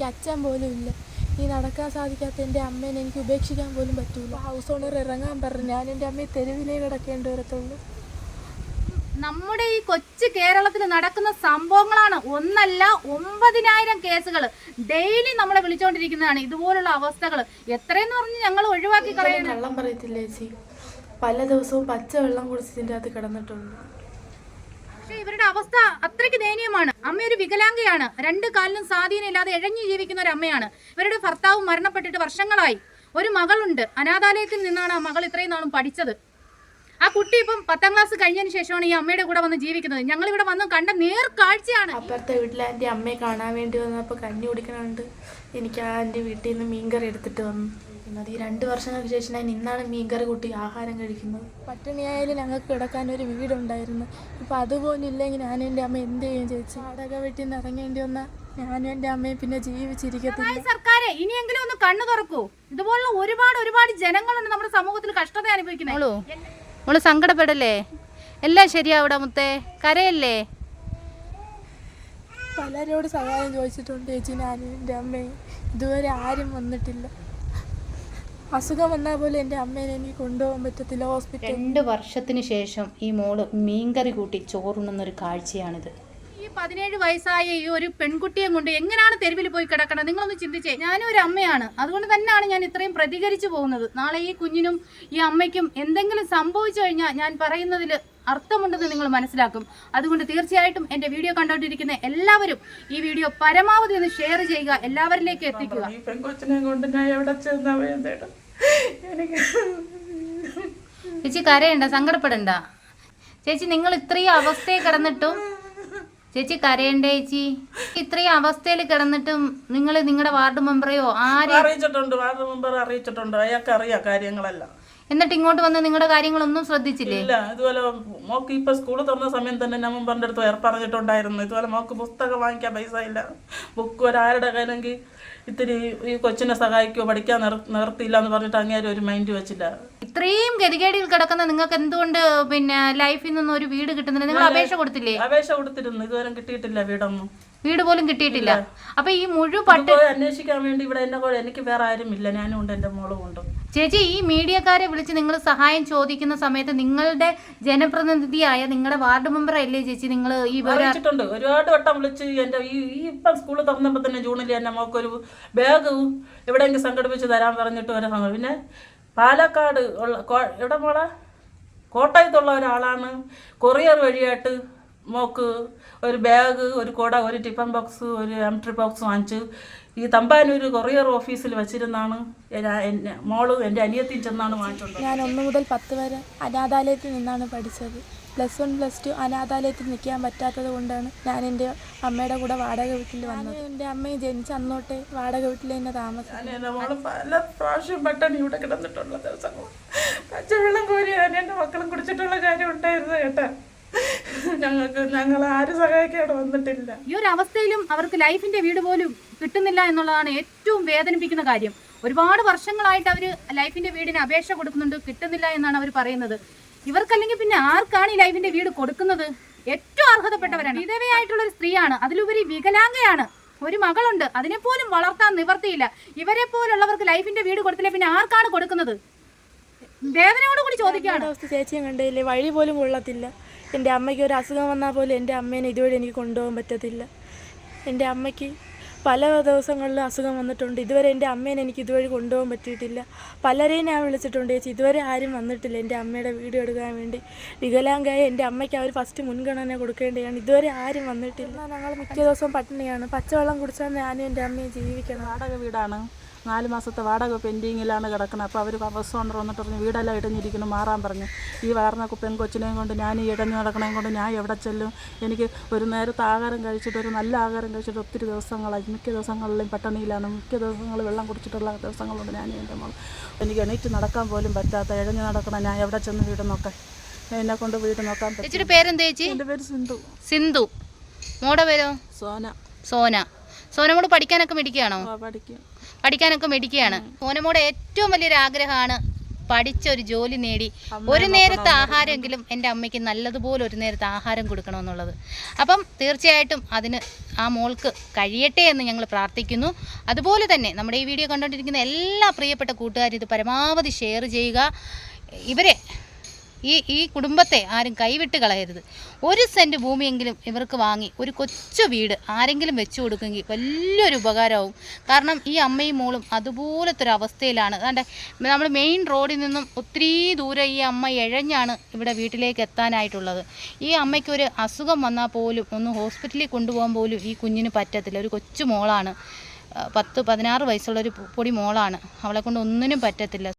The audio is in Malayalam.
എനിക്ക് അച്ഛൻ പോലും ഇല്ല. ഈ നടക്കാൻ സാധിക്കാത്ത എന്റെ അമ്മേനെ എനിക്ക് ഉപേക്ഷിക്കാൻ പോലും പറ്റൂല. ഹൗസ് ഓണർ ഇറങ്ങാൻ പറഞ്ഞു. ഞാൻ എന്റെ അമ്മയെ തെരുവിലേ കിടക്കേണ്ടി വരത്തുള്ളൂ. നമ്മുടെ ഈ കൊച്ചു കേരളത്തിൽ നടക്കുന്ന സംഭവങ്ങളാണ് ഒന്നല്ല ഒമ്പതിനായിരം കേസുകൾ ഡെയിലി നമ്മളെ വിളിച്ചുകൊണ്ടിരിക്കുന്നതാണ് ഇതുപോലുള്ള അവസ്ഥകൾ എത്രയെന്ന് പറഞ്ഞ് ഞങ്ങൾ ഒഴിവാക്കി കളയണം. വെള്ളം പറയത്തില്ല ചേച്ചി? പല ദിവസവും പച്ച വെള്ളം കുടിച്ചതിന്റെ അകത്ത് കിടന്നിട്ടുണ്ട്. പക്ഷേ ഇവരുടെ അവസ്ഥ അത്രയ്ക്ക് ദയനീയമാണ്. അമ്മ ഒരു വികലാംഗയാണ്. രണ്ട് കാലിലും സ്വാധീനം ഇല്ലാതെ ഇഴഞ്ഞു ജീവിക്കുന്ന ഒരു അമ്മയാണ്. ഇവരുടെ ഭർത്താവ് മരണപ്പെട്ടിട്ട് വർഷങ്ങളായി. ഒരു മകളുണ്ട്. അനാഥാലയത്തിൽ നിന്നാണ് ആ മകൾ ഇത്രയും നാളും പഠിച്ചത്. ആ കുട്ടി ഇപ്പം പത്താം ക്ലാസ് കഴിഞ്ഞതിന് ശേഷമാണ് ഈ അമ്മയുടെ കൂടെ വന്ന് ജീവിക്കുന്നത്. ഞങ്ങൾ ഇവിടെ വന്ന് കണ്ട നേർ കാഴ്ചയാണ്. അപ്പുറത്തെ വീട്ടിലെ എന്റെ അമ്മയെ കാണാൻ വേണ്ടി വന്നപ്പോൾ കഞ്ഞി കുടിക്കണുണ്ട് എനിക്ക് ആ എന്റെ വീട്ടിൽ നിന്ന് മീൻകറി എടുത്തിട്ട് വന്നു. എന്നത് ഈ രണ്ട് വർഷങ്ങൾക്ക് ശേഷം ഞാൻ ഇന്നാണ് മീൻകറി കൂട്ടി ആഹാരം കഴിക്കുന്നത്. പട്ടിണിയായാലും ഞങ്ങൾക്ക് കിടക്കാൻ ഒരു വീടുണ്ടായിരുന്നു. ഇപ്പം അതുപോലും ഇല്ലെങ്കിൽ ഞാൻ എന്റെ അമ്മ എന്ത് ചെയ്യും ചേച്ചി? വാടക വീട്ടിൽ നിന്ന് ഇറങ്ങേണ്ടി വന്ന ഞാനും എന്റെ അമ്മയും പിന്നെ ജീവിച്ചിരിക്കത്തില്ല. സർക്കാരെ ഇനിയെങ്കിലും ഒന്ന് കണ്ണു തുറക്കൂ. ഇതുപോലുള്ള ഒരുപാട് ഒരുപാട് ജനങ്ങളുണ്ട് നമ്മുടെ സമൂഹത്തിൽ കഷ്ടത അനുഭവിക്കുന്നത്. മോൾ സങ്കടപ്പെടല്ലേ? എല്ലാം ശരിയാവിടെ മുത്തേ? കരയല്ലേ? പലരോട് സഹായം ചോദിച്ചിട്ടുണ്ട് ചേച്ചി ഞാനും എന്റെ അമ്മയും. ഇതുവരെ ആരും വന്നിട്ടില്ല. അസുഖം വന്നാൽ പോലും എന്റെ അമ്മേനെ എനിക്ക് കൊണ്ടുപോകാൻ പറ്റത്തില്ല. ഹോസ്പിറ്റൽ രണ്ട് വർഷത്തിന് ശേഷം ഈ മോൾ മീൻകറി കൂട്ടി ചോറുണ്ണുന്നൊരു കാഴ്ചയാണിത്. പതിനേഴ് വയസ്സായ ഈ ഒരു പെൺകുട്ടിയെ കൊണ്ട് എങ്ങനെയാണ് തെരുവിൽ പോയി കിടക്കണം നിങ്ങളൊന്ന് ചിന്തിച്ചേ. ഞാനും ഒരു അമ്മയാണ്. അതുകൊണ്ട് തന്നെയാണ് ഞാൻ ഇത്രയും പ്രതികരിച്ചു പോകുന്നത്. നാളെ ഈ കുഞ്ഞിനും ഈ അമ്മയ്ക്കും എന്തെങ്കിലും സംഭവിച്ചു കഴിഞ്ഞാൽ ഞാൻ പറയുന്നതിൽ അർത്ഥമുണ്ടെന്ന് നിങ്ങൾ മനസ്സിലാക്കും. അതുകൊണ്ട് തീർച്ചയായിട്ടും എന്റെ വീഡിയോ കണ്ടുകൊണ്ടിരിക്കുന്ന എല്ലാവരും ഈ വീഡിയോ പരമാവധി ഒന്ന് ഷെയർ ചെയ്യുക എല്ലാവരിലേക്ക് എത്തിക്കുക. ചേച്ചി കരയണ്ട സങ്കടപ്പെടണ്ട. ചേച്ചി നിങ്ങൾ ഇത്രയും അവസ്ഥയെ കിടന്നിട്ടും ചേച്ചി കരയണ്ടേ ചേച്ചി. ഇത്രയും അവസ്ഥയിൽ കിടന്നിട്ടും നിങ്ങൾ നിങ്ങളുടെ വാർഡ് മെമ്പറെയോ ആരെ അറിയിച്ചിട്ടുണ്ട് വാർഡ് മെമ്പർ അറിയിച്ചിട്ടുണ്ട്. അയാൾക്ക് അറിയാം കാര്യങ്ങളെല്ലാം. എന്നിട്ട് ഇങ്ങോട്ട് വന്ന് നിങ്ങളുടെ കാര്യങ്ങളൊന്നും ശ്രദ്ധിച്ചില്ലേ? ഇല്ല ഇതുപോലെ മോക്ക് ഇപ്പൊ സ്കൂൾ തുറന്ന സമയം തന്നെ ഞാൻ മെമ്പറിന്റെ അടുത്ത് പറഞ്ഞിട്ടുണ്ടായിരുന്നു ഇതുപോലെ മോക്ക് പുസ്തകം വാങ്ങിക്കാൻ പൈസ ഇല്ല. ബുക്ക് ഒരാരുടെ കയ്യിലെങ്കിൽ ഇത്തിരി ഈ കൊച്ചിനെ സഹായിക്കുമോ പഠിക്കാൻ നിർ നിർത്തിയില്ല എന്ന് പറഞ്ഞിട്ട് അങ്ങനെ ഒരു മൈൻഡ് വെച്ചില്ല. ഇത്രയും ഗതികേടിൽ കിടക്കുന്ന നിങ്ങൾക്ക് എന്തുകൊണ്ട് പിന്നെ ലൈഫിൽ നിന്നും ഒരു വീട് കിട്ടുന്നില്ല? നിങ്ങൾ അപേക്ഷ കൊടുത്തില്ലേ? അപേക്ഷ കൊടുത്തിരുന്നു. ഇതുവരെ കിട്ടിയിട്ടില്ല വീടൊന്നും. വീട് പോലും കിട്ടിയിട്ടില്ല. അപ്പൊ ഈ മുഴുവൻ പട്ട് അന്വേഷിക്കാൻ വേണ്ടി ഇവിടെ എന്നെ കൂടെ എനിക്ക് വേറെ ആരും ഇല്ല ഞാനും ഉണ്ട് എന്റെ മോളും ഉണ്ട്. ചേച്ചി ഈ മീഡിയക്കാരെ വിളിച്ച് നിങ്ങൾ സഹായം ചോദിക്കുന്ന സമയത്ത് നിങ്ങളുടെ ജനപ്രതിനിധിയായ നിങ്ങളുടെ വാർഡ് മെമ്പർ അല്ലേ ചേച്ചി? നിങ്ങൾ ഈ വിളിച്ചിട്ടുണ്ട്. ഒരുപാട് വട്ടം വിളിച്ച് എന്റെ ഈ ഇപ്പം സ്കൂൾ തുറന്നപ്പോൾ തന്നെ ജൂണിൽ എന്റെ മോക്കൊരു ബാഗ് എവിടെയെങ്കിലും സംഘടിപ്പിച്ച് തരാൻ പറഞ്ഞിട്ട് വരെ പിന്നെ പാലക്കാട് ഉള്ള എവിടെ മോളെ? കോട്ടയത്തുള്ള ഒരാളാണ്. കൊറിയർ വഴിയായിട്ട് മോക്ക് ഒരു ബാഗ് ഒരു കുട ഒരു ടിഫൻ ബോക്സ് ഒരു എംട്രി ബോക്സ് വാങ്ങിച്ച് ഈ തമ്പാനൂർ കൊറിയർ ഓഫീസിൽ വെച്ചിരുന്നാണ് എന്നെ- മോൾ എന്റെ അനിയത്തിയും ചെന്നാണ് വാങ്ങിച്ചത് ഞാൻ ഒന്ന് മുതൽ പത്ത് വരെ അനാഥാലയത്തിൽ നിന്നാണ് പഠിച്ചത്. പ്ലസ് വൺ പ്ലസ് ടു അനാഥാലയത്തിൽ നിൽക്കാൻ പറ്റാത്തത് കൊണ്ടാണ് ഞാൻ എന്റെ അമ്മയുടെ കൂടെ വാടക വീട്ടിൽ വന്നത്. എന്റെ അമ്മയെ ജനിച്ച അന്നോട്ടെ വാടക വീട്ടിൽ തന്നെ താമസം പല പ്രാവശ്യം ഇവിടെ കിടന്നിട്ടുള്ള ദിവസങ്ങൾ പച്ചവെള്ളം കോരി എന്റെ മക്കളും കുടിച്ചിട്ടുള്ള കാര്യം ഉണ്ടായിരുന്നു കേട്ടാ. ഞങ്ങൾക്ക് ഞങ്ങൾ ആരും സഹായിക്കാൻ വന്നിട്ടില്ല. ഈ ഒരു അവസ്ഥയിലും അവർക്ക് ലൈഫിന്റെ വീട് പോലും കിട്ടുന്നില്ല എന്നുള്ളതാണ് ഏറ്റവും വേദനിപ്പിക്കുന്ന കാര്യം. ഒരുപാട് വർഷങ്ങളായിട്ട് അവർ ലൈഫിന്റെ വീടിന് അപേക്ഷ കൊടുക്കുന്നുണ്ട് കിട്ടുന്നില്ല എന്നാണ് അവർ പറയുന്നത്. ഇവർക്കല്ലെങ്കിൽ പിന്നെ ആർക്കാണ് ഈ ലൈഫിന്റെ വീട് കൊടുക്കുന്നത്? ഏറ്റവും അർഹതപ്പെട്ടവരാണ്. വിധവയായിട്ടുള്ള ഒരു സ്ത്രീയാണ്. അതിലുപരി വികലാംഗയാണ്. ഒരു മകളുണ്ട്. അതിനെ പോലും വളർത്താൻ നിവർത്തിയില്ല. ഇവരെ പോലുള്ളവർക്ക് ലൈഫിന്റെ വീട് കൊടുത്തില്ല? പിന്നെ ആർക്കാണ് കൊടുക്കുന്നത്? വേദനയോട് കൂടി ചോദിക്കുകയാണ്. ചേച്ചിയും കണ്ടില്ലേ വഴി പോലും കൊള്ളത്തില്ല. എന്റെ അമ്മയ്ക്ക് ഒരു അസുഖം വന്നാൽ പോലും എന്റെ അമ്മേനെ ഇതുവരെ എനിക്ക് കൊണ്ടുപോകാൻ പറ്റത്തില്ല. എന്റെ അമ്മയ്ക്ക് പല ദിവസങ്ങളിൽ അസുഖം വന്നിട്ടുണ്ട്. ഇതുവരെ എന്റെ അമ്മേനെ എനിക്ക് ഇതുവഴി കൊണ്ടുപോകാൻ പറ്റിയിട്ടില്ല. പലരെയും ഞാൻ വിളിച്ചിട്ടുണ്ട്. ചേച്ചി ഇതുവരെ ആരും വന്നിട്ടില്ല എന്റെ അമ്മയുടെ വീഡിയോ എടുക്കാൻ വേണ്ടി. വികലാംഗായ എന്റെ അമ്മയ്ക്ക് അവർ ഫസ്റ്റ് മുൻഗണന കൊടുക്കേണ്ടതാണ്. ഇതുവരെ ആരും വന്നിട്ടില്ല. ഞങ്ങൾ മിക്ക ദിവസവും പട്ടിണിയാണ്. പച്ചവെള്ളം കുടിച്ചാൽ ഞാനും എന്റെ അമ്മയും ജീവിക്കണം. വാടക വീടാണ്. നാല് മാസത്തെ വാടക പെൻഡിങ്ങിലാണ് കിടക്കുന്നത്. അപ്പോൾ അവർ ബസ് ഓണർ വന്നിട്ട് പറഞ്ഞു വീടെല്ലാം ഇടഞ്ഞിരിക്കുന്നു മാറാൻ പറഞ്ഞു. ഈ വളർന്ന പെൺകൊച്ചിനെയും കൊണ്ട് ഞാൻ ഈ ഇടഞ്ഞു നടക്കണേയും കൊണ്ട് ഞാൻ എവിടെ ചെല്ലും? എനിക്ക് ഒരു നേരത്തെ ആഹാരം കഴിച്ചിട്ട് ഒരു നല്ല ആഹാരം കഴിച്ചിട്ട് ഒത്തിരി ദിവസങ്ങളായി. മിക്ക ദിവസങ്ങളിലും പട്ടണിയിലാണ്. മിക്ക ദിവസങ്ങൾ വെള്ളം കുടിച്ചിട്ടുള്ള ദിവസങ്ങളുണ്ട് ഞാൻ എന്റെ മോൾ. എനിക്ക് എണീറ്റ് നടക്കാൻ പോലും പറ്റാത്ത ഇഴഞ്ഞു നടക്കണം ഞാൻ എവിടെ ചെന്ന് വീട് നോക്കാൻ? എന്നെ കൊണ്ട് വീട് നോക്കാൻ പറ്റും ചേച്ചിയുടെ പേരെന്താ ചേച്ചി? എന്റെ പേര് സിന്ധു. സിന്ധു. മോടെ പേരോ? സോന. സോന. സോന സോനമോട് പഠിക്കാനൊക്കെ മിടിക്കുകയാണോ പഠിക്കും. പഠിക്കാനൊക്കെ മേടിക്കുകയാണ്. മോനമോടെ ഏറ്റവും വലിയൊരു ആഗ്രഹമാണ് പഠിച്ച ഒരു ജോലി നേടി. ഒരു നേരത്തെ ആഹാരമെങ്കിലും എന്റെ അമ്മയ്ക്ക് നല്ലതുപോലെ ഒരു നേരത്തെ ആഹാരം കൊടുക്കണമെന്നുള്ളത്. അപ്പം തീർച്ചയായിട്ടും അതിന് ആ മോൾക്ക് കഴിയട്ടെ എന്ന് ഞങ്ങൾ പ്രാർത്ഥിക്കുന്നു. അതുപോലെ തന്നെ നമ്മുടെ ഈ വീഡിയോ കണ്ടുകൊണ്ടിരിക്കുന്ന എല്ലാ പ്രിയപ്പെട്ട കൂട്ടുകാരും ഇത് പരമാവധി ഷെയർ ചെയ്യുക. ഇവരെ ഈ ഈ കുടുംബത്തെ ആരും കൈവിട്ട് കളയരുത്. ഒരു സെന്റ് ഭൂമിയെങ്കിലും ഇവർക്ക് വാങ്ങി ഒരു കൊച്ചു വീട് ആരെങ്കിലും വെച്ചു കൊടുക്കുമെങ്കിൽ വലിയൊരു ഉപകാരമാവും. കാരണം ഈ അമ്മയും മോളും അതുപോലത്തെ ഒരു അവസ്ഥയിലാണ് അതാണ്ട് നമ്മൾ മെയിൻ റോഡിൽ നിന്നും ഒത്തിരി ദൂരെ ഈ അമ്മ ഇഴഞ്ഞാണ് ഇവിടെ വീട്ടിലേക്ക് എത്താനായിട്ടുള്ളത്. ഈ അമ്മയ്ക്ക് ഒരു അസുഖം വന്നാൽ പോലും ഒന്ന് ഹോസ്പിറ്റലിൽ കൊണ്ടുപോകാൻ പോലും ഈ കുഞ്ഞിന് പറ്റത്തില്ല. ഒരു കൊച്ചു മോളാണ്. പത്ത് പതിനാറ് വയസ്സുള്ള ഒരു പൊടി മോളാണ്. അവളെ കൊണ്ട് ഒന്നിനും പറ്റത്തില്ല.